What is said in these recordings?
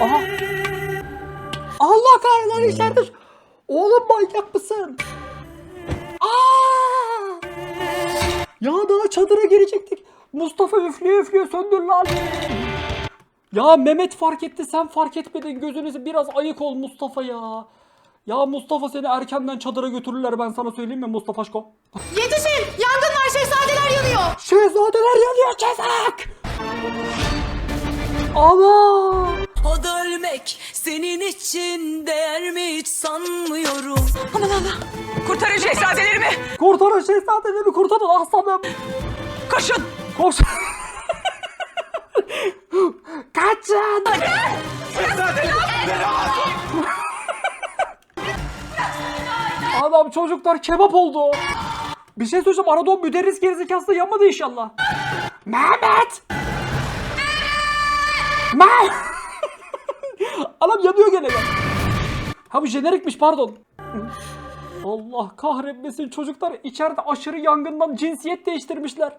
Aha. Allah kahretsin içeride. Oğlum manyak mısın? Aa! Ya daha çadıra girecektik. Mustafa üflüyor üflüyor söndür lan. Ya Mehmet fark etti sen fark etmedin gözünüzü biraz ayık ol Mustafa ya. Ya Mustafa seni erkenden çadıra götürürler ben sana söyleyeyim mi Mustafa Aşko? Yetişin! Yangın var şehzadeler yanıyor! Şehzadeler yanıyor Cezak! Ana! O da ölmek senin için değer mi hiç sanmıyorum. Aman Allah! Kurtarın şehzadelerimi! Kurtarın şehzadeleri kurtarın aslanım! Koşun! Koş! Kaçın! Adam çocuklar kebap oldu. Bir şey söyleyeceğim arada o müderris gerizekası da yanmadı inşallah. Mehmet! Mehmet! Adam yanıyor gene ya. Ha bu jenerikmiş pardon. Allah kahretmesin çocuklar içeride aşırı yangından cinsiyet değiştirmişler.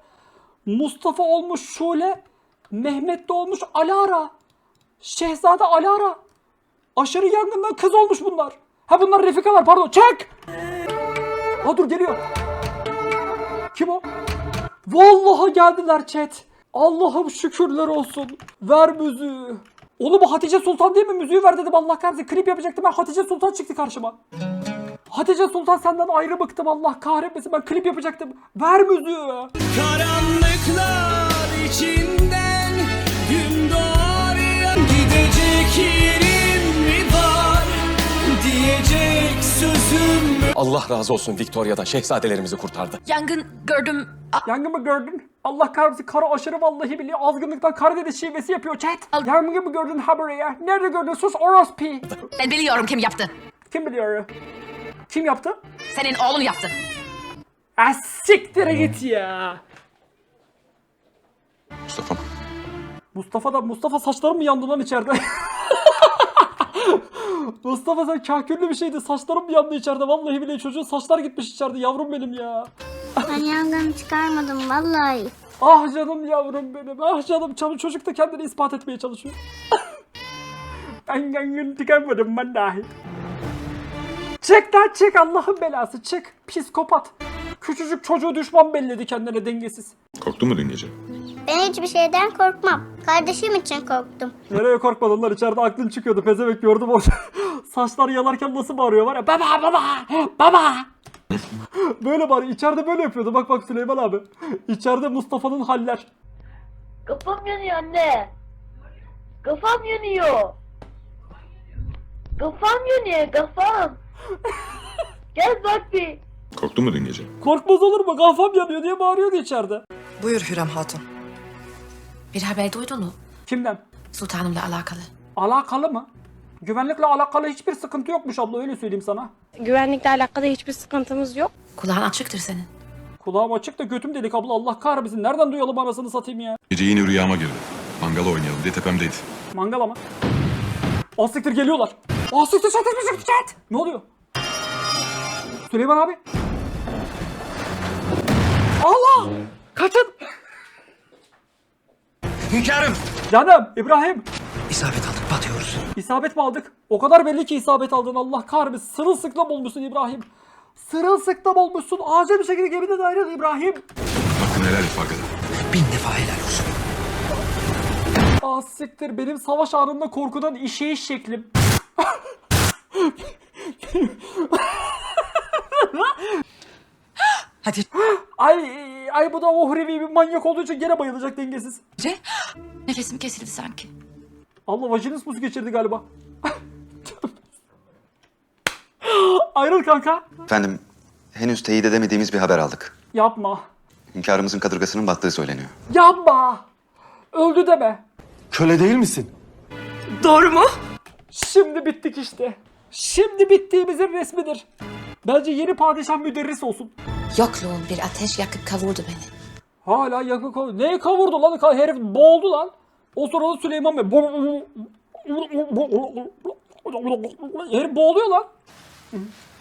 Mustafa olmuş Şule, Mehmet de olmuş Alara. Şehzade Alara. Aşırı yangından kız olmuş bunlar. Ha bunlar Refikalar pardon çek. Ha dur geliyor. Kim o? Vallahi geldiler chat. Allah'ım şükürler olsun. Ver müziği. Oğlum Hatice Sultan değil mi? Müziği ver dedim Allah kahretsin. Klip yapacaktım ben Hatice Sultan çıktı karşıma. Hatice Sultan senden ayrı bıktım Allah kahretmesin ben klip yapacaktım. Ver müziği. Karanlıklar içinden gün doğar Gidecek yerim mi var diyecek sözüm Allah razı olsun Victoria'dan şehzadelerimizi kurtardı. Yangın gördüm. Yangın mı gördün? Allah kahretsin karı aşırı vallahi biliyor. Azgınlıktan Karadeniz şivesi yapıyor chat. Yangın mı gördün haberi ya? Nerede gördün? Sus orospi. Ben biliyorum kim yaptı. Kim biliyor? Kim yaptı? Senin oğlun yaptı. Ah siktire git ya. Mustafa Mustafa da Mustafa saçlarım mı yandı lan içeride? Mustafa sen kahküllü bir şeydi. Saçlarım mı yandı içeride? Vallahi bile çocuğun saçlar gitmiş içeride. Yavrum benim ya. Ben yangını çıkarmadım vallahi. Ah canım yavrum benim. Ah canım canım çocuk da kendini ispat etmeye çalışıyor. ben yangın çıkarmadım ben dahi. Çık lan çık Allah'ın belası çık. Psikopat. Küçücük çocuğu düşman belledi kendine dengesiz. Korktun mu dün gece? Ben hiçbir şeyden korkmam. Kardeşim için korktum. Nereye korkmadın lan içeride aklın çıkıyordu pezevenk gördüm orada. Saçlar yalarken nasıl bağırıyor var ya baba baba baba. böyle bağırıyor içeride böyle yapıyordu bak bak Süleyman abi. İçeride Mustafa'nın haller. Kafam yanıyor anne. Kafam yanıyor. Kafam yanıyor kafam. Gel bak bir. Korktun mu dün gece? Korkmaz olur mu kafam yanıyor diye bağırıyordu içeride. Buyur Hürrem Hatun. Bir haber duydun mu? Kimden? Sultanımla alakalı. Alakalı mı? Güvenlikle alakalı hiçbir sıkıntı yokmuş abla öyle söyleyeyim sana. Güvenlikle alakalı hiçbir sıkıntımız yok. Kulağın açıktır senin. Kulağım açık da götüm delik abla Allah kahretsin. Nereden duyalım anasını satayım ya? Gece yine rüyama girdi. Mangala oynayalım diye tepemdeydi. Mangal ama. Asiktir geliyorlar. Asiktir çat çat çat çat. Ne oluyor? Süleyman abi. Allah! Kaçın! Hünkârım! Canım İbrahim. İsabet aldık batıyoruz. İsabet mi aldık? O kadar belli ki isabet aldın Allah kahretsin. Sırılsıklam olmuşsun İbrahim. Sırılsıklam olmuşsun. Acil bir şekilde gemiden ayrıl İbrahim. Hakkını helal Fakat. Bin defa helal olsun. Ah siktir benim savaş anında korkudan işeyiş şeklim. Hadi Ay ay bu da ohrevi bir manyak olduğu için gene bayılacak dengesiz. Ce? Nefesim kesildi sanki. Allah vajinis musu geçirdi galiba. Ayrıl kanka. Efendim, henüz teyit edemediğimiz bir haber aldık. Yapma. Hünkârımızın kadırgasının battığı söyleniyor. Yapma. Öldü deme. Köle değil misin? Doğru mu? Şimdi bittik işte. Şimdi bittiğimizin resmidir. Bence yeni padişah müderris olsun. Yokluğun bir ateş yakıp kavurdu beni. Hala yakın kavurdu. Neye kavurdu lan? Herif boğuldu lan. O sırada Süleyman Bey. Herif boğuluyor lan.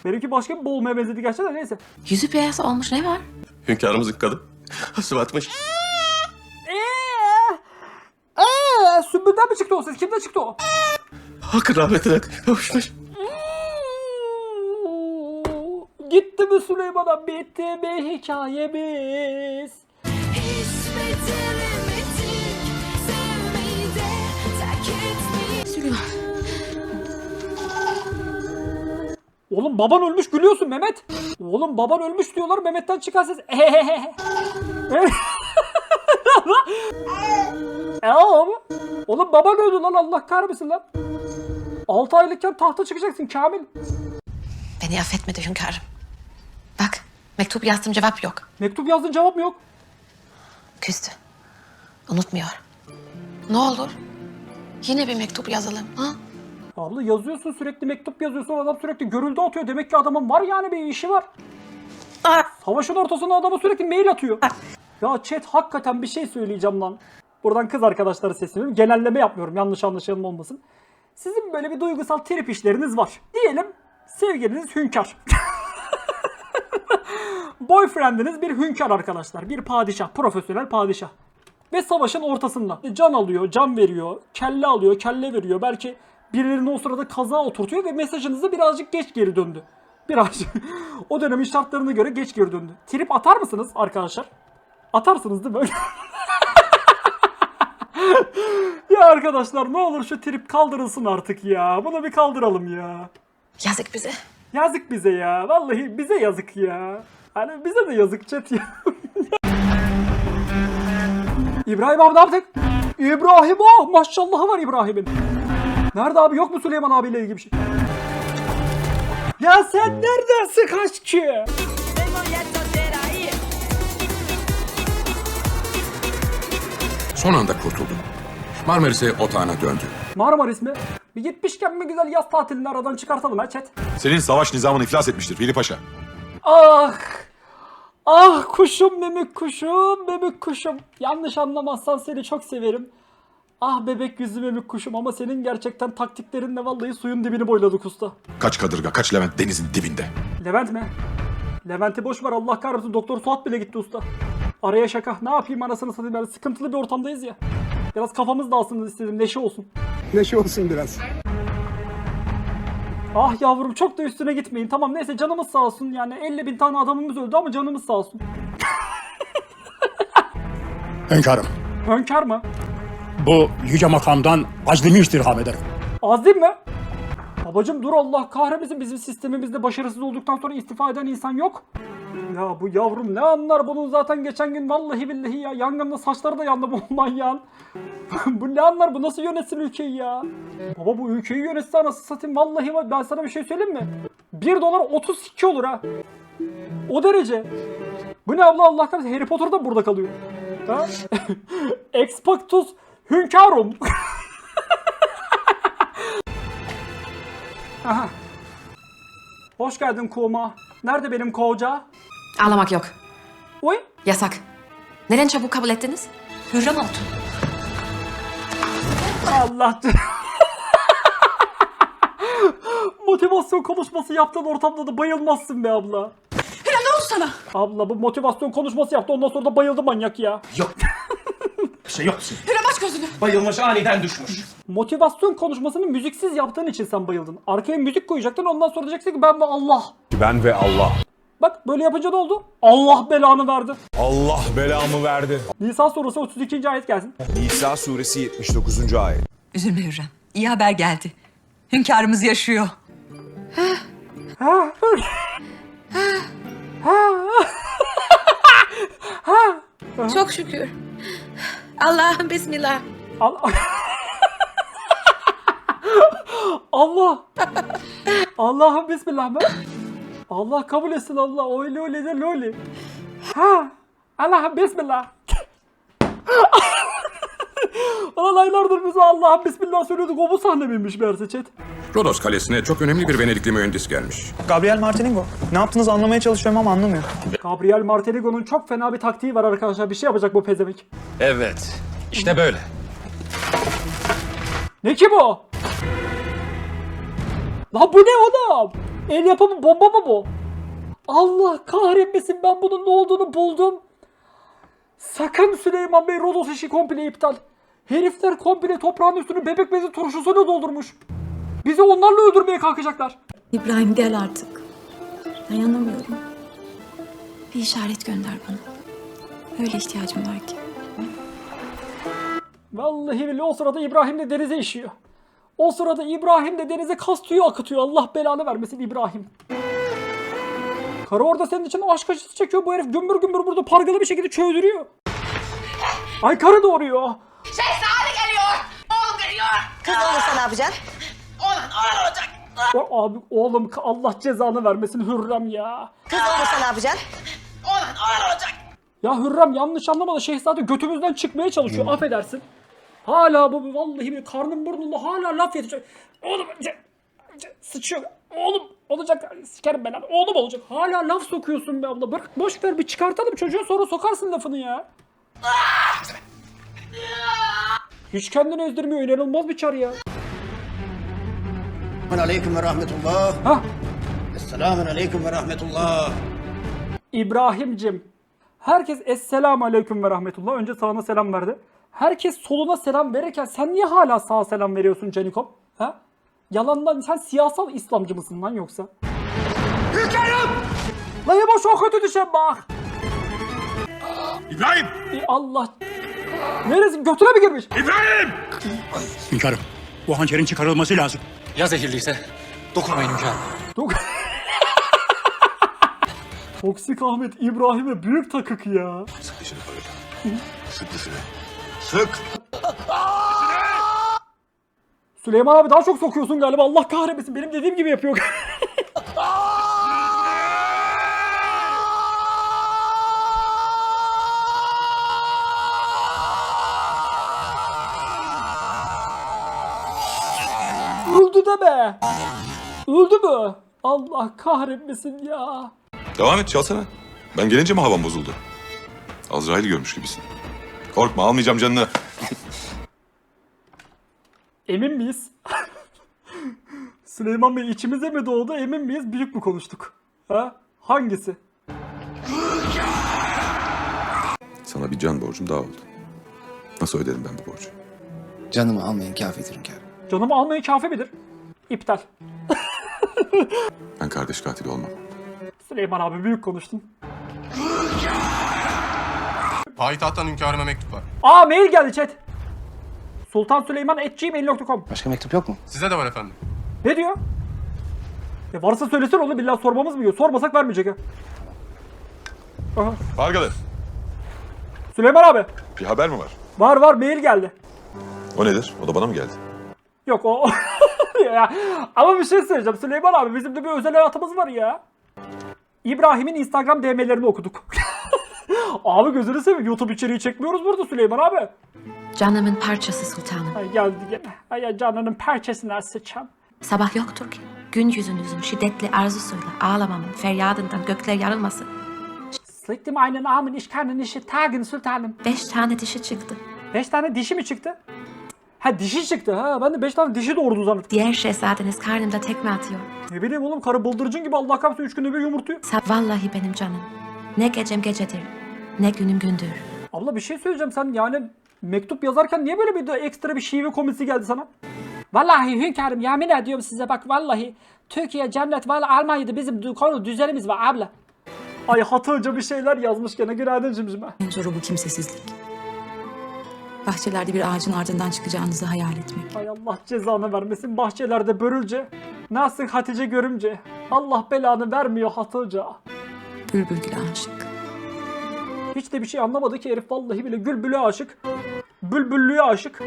Benimki başka bir boğulmaya benzedi gerçekten neyse. Yüzü beyaz olmuş ne var? Hünkârımızın kadın. Sıvatmış. Eee? Eee? Sümbülden mi çıktı o ses? Kimden çıktı o? Hakkın rahmetine kavuşmuş. Gitti mi Süleyman'a bitti mi hikayemiz? Süleyman. Oğlum baban ölmüş gülüyorsun Mehmet. Oğlum baban ölmüş diyorlar Mehmet'ten çıkan ses. E oğlum. Oğlum baban öldü lan Allah kahretsin lan. 6 aylıkken tahta çıkacaksın Kamil. Beni affetmedi hünkârım. Bak mektup yazdım cevap yok. Mektup yazdın cevap mı yok? Küstü. Unutmuyor. Ne olur yine bir mektup yazalım. Ha? Abla yazıyorsun sürekli mektup yazıyorsun adam sürekli görüldü atıyor. Demek ki adamın var yani bir işi var. Savaşın ortasında adama sürekli mail atıyor. Ya chat hakikaten bir şey söyleyeceğim lan. Buradan kız arkadaşlara sesleniyorum. Genelleme yapmıyorum yanlış anlaşılma olmasın. Sizin böyle bir duygusal trip işleriniz var. Diyelim sevgiliniz hünkâr. Boyfriendiniz bir hünkâr arkadaşlar. Bir padişah, profesyonel padişah. Ve savaşın ortasında. Can alıyor, can veriyor, kelle alıyor, kelle veriyor. Belki birilerini o sırada kaza oturtuyor ve mesajınızı birazcık geç geri döndü. Birazcık. o dönemin şartlarına göre geç geri döndü. Trip atar mısınız arkadaşlar? Atarsınız değil mi? ya arkadaşlar ne olur şu trip kaldırılsın artık ya. Bunu bir kaldıralım ya. Yazık bize. Yazık bize ya. Vallahi bize yazık ya. Hani bize de yazık chat ya. İbrahim abi ne yaptık? İbrahim ah maşallahı var İbrahim'in. Nerede abi yok mu Süleyman abiyle ilgili bir şey? Ya sen neredesin kaççı? Son anda kurtuldum. Marmaris'e otağına döndü. Marmaris mi? Bir gitmişken mi güzel yaz tatilini aradan çıkartalım ha chat. Senin savaş nizamın iflas etmiştir Veli Paşa. Ah! Ah kuşum memik kuşum memik kuşum. Yanlış anlamazsan seni çok severim. Ah bebek yüzlü memik kuşum ama senin gerçekten taktiklerinle vallahi suyun dibini boyladık usta. Kaç kadırga kaç Levent denizin dibinde. Levent mi? Levent'i boş ver Allah kahretsin Doktor Suat bile gitti usta. Araya şaka. Ne yapayım anasını satayım yani sıkıntılı bir ortamdayız ya. Biraz kafamız dağılsın istedim neşe olsun. Neşe olsun biraz. Ah yavrum çok da üstüne gitmeyin. Tamam neyse canımız sağ olsun. Yani 50 bin tane adamımız öldü ama canımız sağ olsun. Hünkârım, Hönkar mı? bu yüce makamdan azlimi istirham ederim. Azim mi? Babacım dur Allah kahretmesin bizim sistemimizde başarısız olduktan sonra istifa eden insan yok. Ya bu yavrum ne anlar bunun zaten geçen gün vallahi billahi ya yangında saçları da yandı bu manyağın. bu ne anlar bu nasıl yönetsin ülkeyi ya? Baba bu ülkeyi yönetse anasını satayım vallahi ben sana bir şey söyleyeyim mi? 1 dolar 32 olur ha. O derece. Bu ne abla Allah kahretsin Harry Potter da burada kalıyor. Ha? Expectus hünkarum. Aha. Hoş geldin Kuma. Nerede benim koca? Ağlamak yok. Oy. Yasak. Neden çabuk kabul ettiniz? Hürrem oldu. Allah. motivasyon konuşması yaptığın ortamda da bayılmazsın be abla. Hürrem ne oldu sana? Abla bu motivasyon konuşması yaptı ondan sonra da bayıldı manyak ya. Bir şey yok. Hürrem aç gözünü Bayılmış aniden düşmüş. Motivasyon konuşmasını müziksiz yaptığın için sen bayıldın. Arkaya müzik koyacaktın ondan sonra diyeceksin ki ben ve Allah. Ben ve Allah. Bak böyle yapınca ne oldu? Allah belanı verdi. Allah belamı verdi. Nisa suresi 32. ayet gelsin. Nisa suresi 79. ayet. Üzülme Hürrem iyi haber geldi Hünkârımız yaşıyor Ha. Çok şükür. Allah'ım bismillah. Allah. Allah. Allah'ım bismillah be. Allah kabul etsin Allah. Öyle öyle de loli. Ha. Allah'ım bismillah. Ulan aylardır biz Allah'ım bismillah söylüyorduk. O bu sahne miymiş meğerse chat? Rodos Kalesi'ne çok önemli bir Venedikli mühendis gelmiş. Gabriel Martiningo. Ne yaptınız anlamaya çalışıyorum ama anlamıyor. Gabriel Marteligo'nun çok fena bir taktiği var arkadaşlar. Bir şey yapacak bu pezevenk. Evet. İşte böyle. Ne ki bu? Lan bu ne oğlum? El yapımı bomba mı bu? Allah kahretmesin ben bunun ne olduğunu buldum. Sakın Süleyman Bey Rodos işi komple iptal. Herifler komple toprağın üstünü bebek bezi turşusuyla doldurmuş. Bizi onlarla öldürmeye kalkacaklar. İbrahim gel artık. Dayanamıyorum. Bir işaret gönder bana. Öyle ihtiyacım var ki. Vallahi billahi o sırada İbrahim de denize işiyor. O sırada İbrahim de denize kas tüyü akıtıyor. Allah belanı vermesin İbrahim. Karı orada senin için aşk acısı çekiyor. Bu herif gümbür gümbür burada pargalı bir şekilde çöldürüyor. Ay karı doğuruyor. Kız olursa ne yapacaksın? O, abi oğlum Allah cezanı vermesin Hürrem ya. Kız olursa ne yapacaksın? Ya Hürrem yanlış anlama da şehzade götümüzden çıkmaya çalışıyor affedersin. Hala bu vallahi bir karnım burnumda hala laf yetişiyor. Oğlum ce, ce, sıçıyor. Oğlum olacak sikerim ben. Oğlum olacak. Hala laf sokuyorsun be abla. Bırak boş ver bir çıkartalım çocuğa sonra sokarsın lafını ya. Hiç kendini ezdirmiyor. İnanılmaz bir çar ya. Aleyküm ve rahmetullah. Hah Selamun aleyküm ve rahmetullah. İbrahim'cim. Herkes Esselamu Aleyküm ve Rahmetullah. Önce sağına selam verdi. Herkes soluna selam verirken sen niye hala sağa selam veriyorsun Canikom? Ha? Yalandan sen siyasal İslamcı mısın lan yoksa? Hünkârım! Lan yavaş o kötü düşen bak. İbrahim! Ey Allah. Neresi? Götüne mi girmiş? İbrahim! Hünkârım, bu hançerin çıkarılması lazım. Ya zehirliyse? Dokunmayın hünkârım. Tok- Toksik Ahmet İbrahim'e büyük takık ya. Sık dişini parayla. Sık! Süleyman abi daha çok sokuyorsun galiba. Allah kahretmesin. Benim dediğim gibi yapıyor. Öldü deme. Öldü mü? Allah kahretmesin ya. Devam et çalsana. Ben gelince mi havan bozuldu? Azrail görmüş gibisin. Korkma almayacağım canını. Emin miyiz? Süleyman Bey içimize mi doğdu emin miyiz? Büyük mü konuştuk? Ha? Hangisi? Sana bir can borcum daha oldu. Nasıl öderim ben bu borcu? Canımı almayın kafidir hünkârım. Canımı almayı kafi midir? İptal. Ben kardeş katili olmam. Süleyman abi büyük konuştun. Payitahttan hünkârıma mektup var. Aa mail geldi chat. Sultan Süleyman gmail.com Başka mektup yok mu? Size de var efendim. Ne diyor? E varsa söylesene oğlum billahi sormamız mı yiyor? Sormasak vermeyecek ha. Aha. Pargalı. Süleyman abi. Bir haber mi var? Var var mail geldi. O nedir? O da bana mı geldi? Yok o. ya, ama bir şey söyleyeceğim. Süleyman abi bizim de bir özel hayatımız var ya. İbrahim'in Instagram DM'lerini okuduk. abi gözünü seveyim. YouTube içeriği çekmiyoruz burada Süleyman abi. Canımın parçası sultanım. Ay geldi gene. Ay ya canının parçasına sıçam. Sabah yoktur ki. Gün yüzünüzün şiddetli arzusuyla ağlamamın feryadından gökler yarılmasın. Sıktım aynen amın işkanın işi tagın sultanım. Beş tane dişi çıktı. Beş tane dişi mi çıktı? Ha dişi çıktı ha. Ben de beş tane dişi doğurdu zannettim. Diğer şehzadeniz karnımda tekme atıyor. Ne bileyim oğlum karı bıldırcın gibi Allah kapsa üç günde bir yumurtluyor. Sa- Vallahi benim canım. Ne gecem gecedir, ne günüm gündür. Abla bir şey söyleyeceğim sen yani mektup yazarken niye böyle bir de ekstra bir şive komisi geldi sana? Vallahi hünkârım yemin ediyorum size bak vallahi Türkiye cennet vallahi Almanya'da bizim konu düzenimiz var abla. Ay hatırca bir şeyler yazmış gene günaydın cimcime. En zoru bu kimsesizlik. Bahçelerde bir ağacın ardından çıkacağınızı hayal etmek. Ay Allah cezanı vermesin bahçelerde börülce. Nasıl Hatice görümce. Allah belanı vermiyor hatırca. Bülbül gibi aşık. Hiç de bir şey anlamadı ki herif vallahi bile gülbülü aşık. Bülbüllüğe aşık.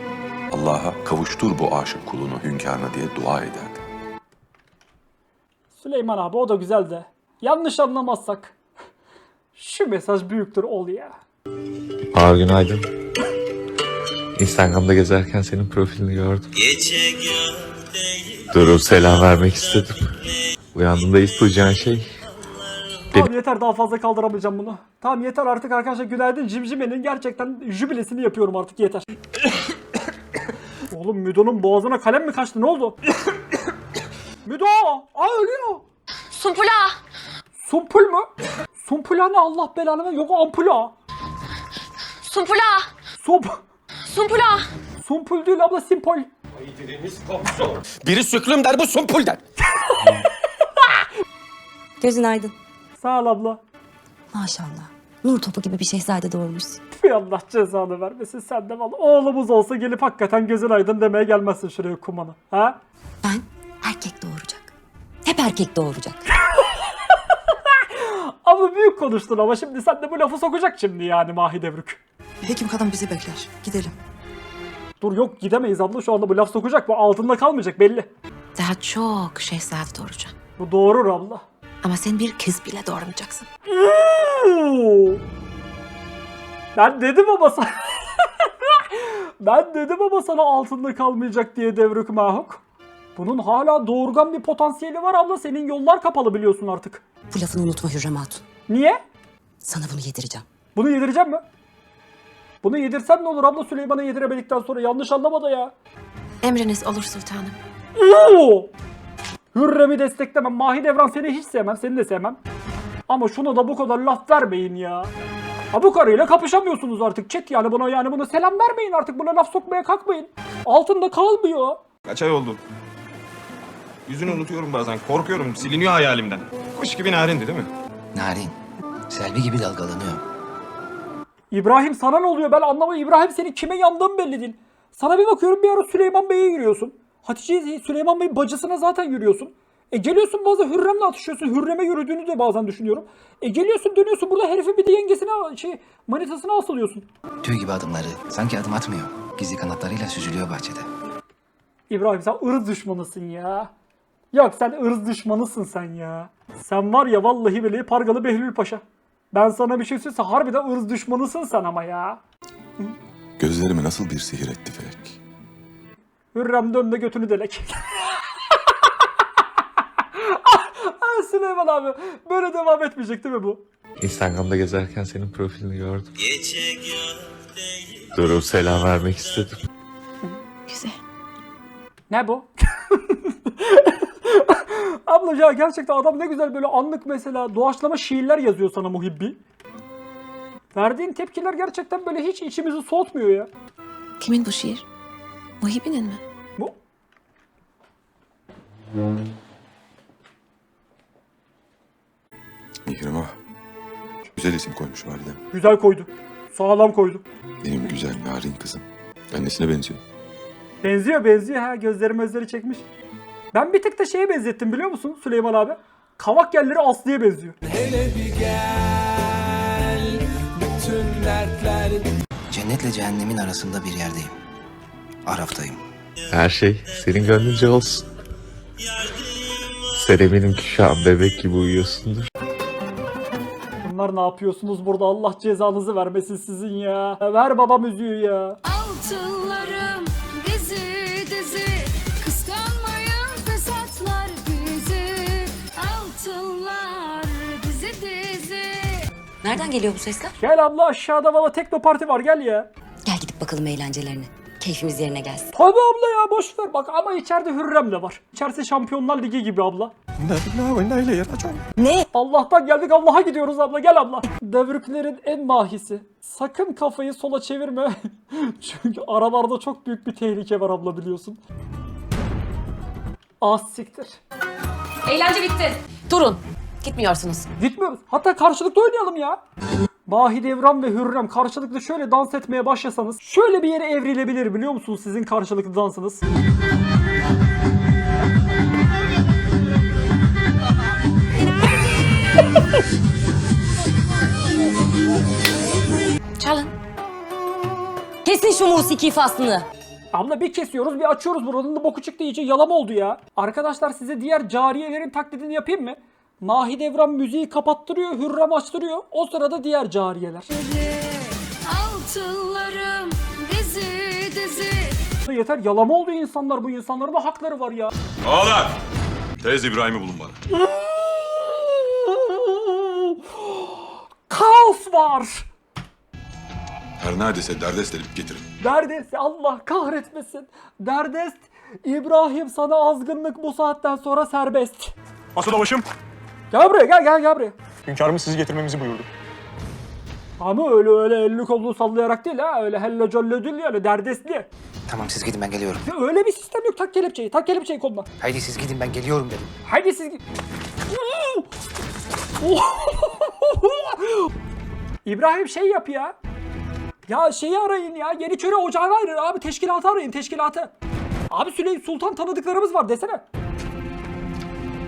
Allah'a kavuştur bu aşık kulunu hünkârına diye dua ederdi. Süleyman abi o da güzel de. Yanlış anlamazsak. Şu mesaj büyüktür ol ya. Aa günaydın. Instagram'da gezerken senin profilini gördüm. Durup selam vermek istedim. Uyandığında ilk duyacağın şey Tamam yeter daha fazla kaldıramayacağım bunu. Tamam yeter artık arkadaşlar günaydın Cimcime'nin gerçekten jübilesini yapıyorum artık yeter. Oğlum Müdo'nun boğazına kalem mi kaçtı ne oldu? Müdo! Aa ölüyor. Sumpula! Sumpul mu? Sumpula ne Allah belanı ver. Yok ampula. Sumpula! Sump. Sumpula! Sumpul değil abla simpol. Biri süklüm der bu sumpul der. Gözün aydın. Sağ ol abla. Maşallah. Nur topu gibi bir şehzade doğurmuşsun. Tüh, Allah cezanı vermesin sen de valla. Oğlumuz olsa gelip hakikaten gözün aydın demeye gelmezsin şuraya kumana. Ha? Ben erkek doğuracak. Hep erkek doğuracak. Abla büyük konuştun ama şimdi sen de bu lafı sokacak şimdi yani Mahidevrük. Hekim kadın bizi bekler. Gidelim. Dur yok gidemeyiz abla şu anda bu laf sokacak bu altında kalmayacak belli. Daha çok şehzade doğuracağım. Bu doğurur abla. Ama sen bir kız bile doğurmayacaksın. Ben dedim ama sana... ben dedim ama sana altında kalmayacak diye Devrük Mahuk. Bunun hala doğurgan bir potansiyeli var abla. Senin yollar kapalı biliyorsun artık. Bu lafını unutma Hürrem Hatun. Niye? Sana bunu yedireceğim. Bunu yedireceğim mi? Bunu yedirsen ne olur abla Süleyman'a yediremedikten sonra yanlış anlama da ya. Emriniz olur sultanım. Oo! Hürrem'i desteklemem. Mahidevran seni hiç sevmem. Seni de sevmem. Ama şuna da bu kadar laf vermeyin ya. Ha bu karıyla kapışamıyorsunuz artık. Chat yani buna yani buna selam vermeyin artık. Buna laf sokmaya kalkmayın. Altında kalmıyor. Kaç ay oldu? Yüzünü unutuyorum bazen. Korkuyorum. Siliniyor hayalimden. Kuş gibi narindi değil mi? Narin. Selvi gibi dalgalanıyor. İbrahim sana ne oluyor? Ben anlamadım. İbrahim senin kime yandığın belli değil. Sana bir bakıyorum bir ara Süleyman Bey'e yürüyorsun. Hatice Süleyman Bey'in bacısına zaten yürüyorsun. E geliyorsun bazen Hürrem'le atışıyorsun. Hürrem'e yürüdüğünü de bazen düşünüyorum. E geliyorsun dönüyorsun burada herifin bir de yengesine şey manitasına asılıyorsun. Tüy gibi adımları. Sanki adım atmıyor. Gizli kanatlarıyla süzülüyor bahçede. İbrahim sen ırz düşmanısın ya. Yok sen ırz düşmanısın sen ya. Sen var ya vallahi billahi Pargalı Behlül Paşa. Ben sana bir şey söylesem harbiden ırz düşmanısın sen ama ya. Gözlerime nasıl bir sihir etti felek. Hürrem dön de götünü delek. Ah, Süleyman abi böyle devam etmeyecek değil mi bu? Instagram'da gezerken senin profilini gördüm. Durup selam vermek istedim. Güzel. Ne bu? Abla ya gerçekten adam ne güzel böyle anlık mesela doğaçlama şiirler yazıyor sana muhibbi. Verdiğin tepkiler gerçekten böyle hiç içimizi soğutmuyor ya. Kimin bu şiir? Muhibi'nin mi? Bu Mihrama. Güzel isim koymuş validem. güzel koydu. Sağlam koydu. Benim güzel narin kızım. Annesine benziyor. Benziyor benziyor ha gözleri mözleri çekmiş. Ben bir tık da şeye benzettim biliyor musun Süleyman abi? Kavak yerleri Aslı'ya benziyor. Cennetle cehennemin arasında bir yerdeyim. Araftayım. Her şey senin gönlünce olsun. Sen eminim ki şu an bebek gibi uyuyorsundur. Bunlar ne yapıyorsunuz burada Allah cezanızı vermesin sizin ya. Ver baba müziği ya. Altınlarım dizi dizi Kıskanmayın fesatlar bizi Altınlar dizi dizi Nereden geliyor bu sesler? Gel abla aşağıda valla tekno parti var gel ya. Gel gidip bakalım eğlencelerine. Keyfimiz yerine gelsin. Tabi abla ya boş ver bak ama içeride Hürrem de var. İçerisi Şampiyonlar Ligi gibi abla. Ne? Allah'tan geldik Allah'a gidiyoruz abla gel abla. Devrüklerin en mahisi. Sakın kafayı sola çevirme. Çünkü aralarda çok büyük bir tehlike var abla biliyorsun. Az siktir. Eğlence bitti. Durun. Gitmiyorsunuz. Gitmiyoruz. Hatta karşılıklı oynayalım ya. Mahidevran ve Hürrem karşılıklı şöyle dans etmeye başlasanız şöyle bir yere evrilebilir biliyor musunuz sizin karşılıklı dansınız? Çalın. Kesin şu musiki faslını. Abla bir kesiyoruz bir açıyoruz buranın da boku çıktı iyice yalama oldu ya. Arkadaşlar size diğer cariyelerin taklidini yapayım mı? Mahidevran müziği kapattırıyor, Hürrem açtırıyor. O sırada diğer cariyeler. Altınlarım dizi dizi Yeter yalama oldu insanlar bu insanların da hakları var ya. Ağlar! Tez İbrahim'i bulun bana. Kaos var. Her neredeyse derdest edip getirin. Derdest Allah kahretmesin. Derdest İbrahim sana azgınlık bu saatten sonra serbest. Asıl başım. Gel buraya gel gel gel buraya. Hünkârımız sizi getirmemizi buyurdu. Ama öyle öyle elini kolunu sallayarak değil ha. Öyle helle colle değil yani derdesli. Tamam siz gidin ben geliyorum. Ya öyle bir sistem yok. Tak kelepçeyi. Tak kelepçeyi koluna. Haydi siz gidin ben geliyorum dedim. Haydi siz... İbrahim şey yap ya. Ya şeyi arayın ya. Yeniçeri ocağını arayın abi. Teşkilatı arayın teşkilatı. Abi Süleyman Sultan tanıdıklarımız var desene.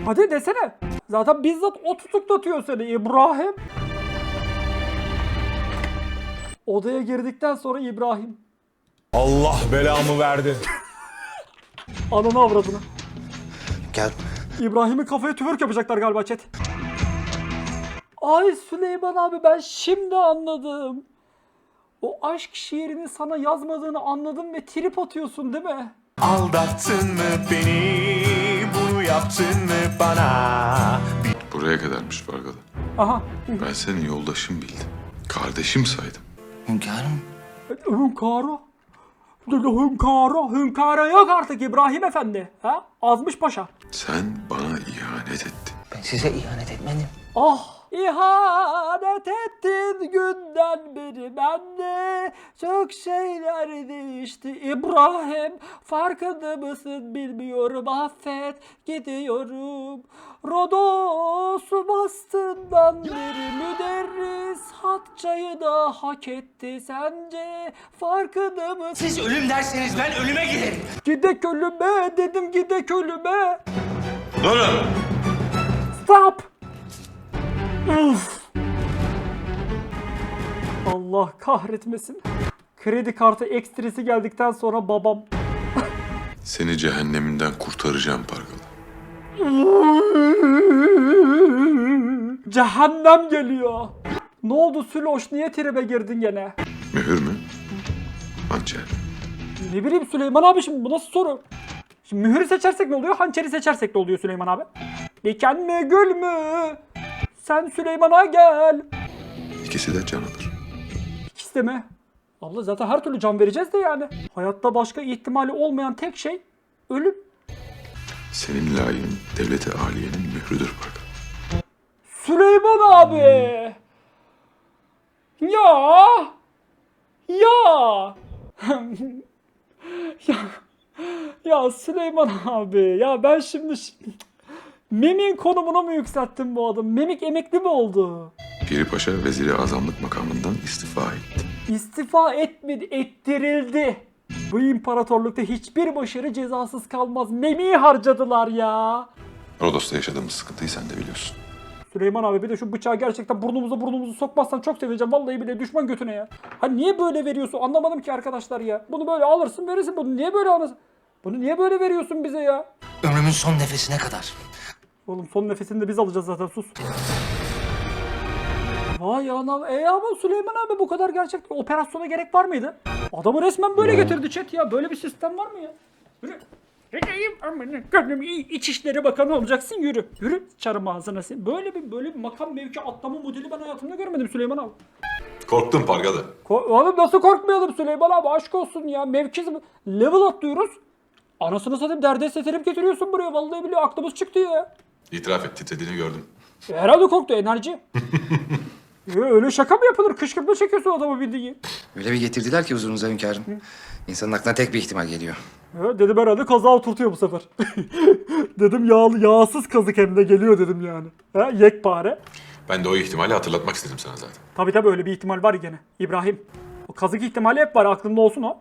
Hadi desene. Zaten bizzat o tutuklatıyor seni İbrahim. Odaya girdikten sonra İbrahim. Allah belamı verdi. Ananı avradını. Gel. İbrahim'in kafaya tüfürk yapacaklar galiba chat. Ay Süleyman abi ben şimdi anladım. O aşk şiirini sana yazmadığını anladım ve trip atıyorsun değil mi? Aldattın mı beni? Yaptın mı bana? Buraya kadarmış Fargalı. Aha. Ben senin yoldaşım bildim. Kardeşim saydım. Hünkârım. Hünkara. Hünkara. Hünkara yok artık İbrahim Efendi. Ha? Azmış paşa. Sen bana ihanet ettin. Ben size ihanet etmedim. Ah ihanet ettin günden beri bende çok şeyler değişti İbrahim farkında mısın bilmiyorum affet gidiyorum Rodos'u bastığından beri müderris hat çayı da hak etti sence farkında mısın? Siz ölüm derseniz ben ölüme giderim. Gidek ölüme dedim gidek ölüme Durun! Stop! Uf. Allah kahretmesin. Kredi kartı ekstresi geldikten sonra babam. Seni cehenneminden kurtaracağım Pargalı. Cehennem geliyor. Ne oldu Süloş niye tribe girdin gene? Mühür mü? Hançer. Ne bileyim Süleyman abi şimdi bu nasıl soru? Şimdi mühürü seçersek ne oluyor? Hançeri seçersek ne oluyor Süleyman abi? Diken mi gül mü? Sen Süleyman'a gel. İkisi de can alır. İkisi de mi? Abla zaten her türlü can vereceğiz de yani. Hayatta başka ihtimali olmayan tek şey ölüm. Senin layığın devlete aliyenin mührüdür Pargalı. Süleyman abi. Ya. Ya. ya. Ya Süleyman abi. Ya ben şimdi Memik'in konumuna mı yükselttim bu adam? Memik emekli mi oldu? Piri Paşa veziri azamlık makamından istifa etti. İstifa etmedi, ettirildi. Bu imparatorlukta hiçbir başarı cezasız kalmaz. Memik'i harcadılar ya. Rodos'ta yaşadığımız sıkıntıyı sen de biliyorsun. Süleyman abi bir de şu bıçağı gerçekten burnumuza burnumuzu sokmazsan çok seveceğim. Vallahi bile düşman götüne ya. Hani niye böyle veriyorsun anlamadım ki arkadaşlar ya. Bunu böyle alırsın verirsin bunu niye böyle alırsın? Bunu niye böyle veriyorsun bize ya? Ömrümün son nefesine kadar. Oğlum son nefesini de biz alacağız zaten sus. Vay anam. E ama Süleyman abi bu kadar gerçekten operasyona gerek var mıydı? Adamı resmen böyle getirdi chat ya. Böyle bir sistem var mı ya? Yürü. Yürüyeyim amına gönlüm iyi İçişleri Bakanı olacaksın yürü. Yürü çarım ağzına sen. Böyle bir böyle bir makam mevki atlama modeli ben hayatımda görmedim Süleyman abi. Korktum Pargalı. Ko- Oğlum nasıl korkmayalım Süleyman abi aşk olsun ya. Mevki level atlıyoruz. Anasını satayım derdest getirip getiriyorsun buraya. Vallahi biliyor aklımız çıktı ya. İtiraf et titrediğini gördüm. Herhalde korktu enerji. Ya öyle şaka mı yapılır? Kışkırtma çekiyorsun adamı bildiğin. Öyle bir getirdiler ki huzurunuza hünkârım. İnsanın aklına tek bir ihtimal geliyor. Dedim herhalde kaza oturtuyor bu sefer. dedim yağlı yağsız kazık hem de geliyor dedim yani. Ha, yekpare. Ben de o ihtimali hatırlatmak istedim sana zaten. Tabi tabi öyle bir ihtimal var gene. İbrahim. O kazık ihtimali hep var aklında olsun o.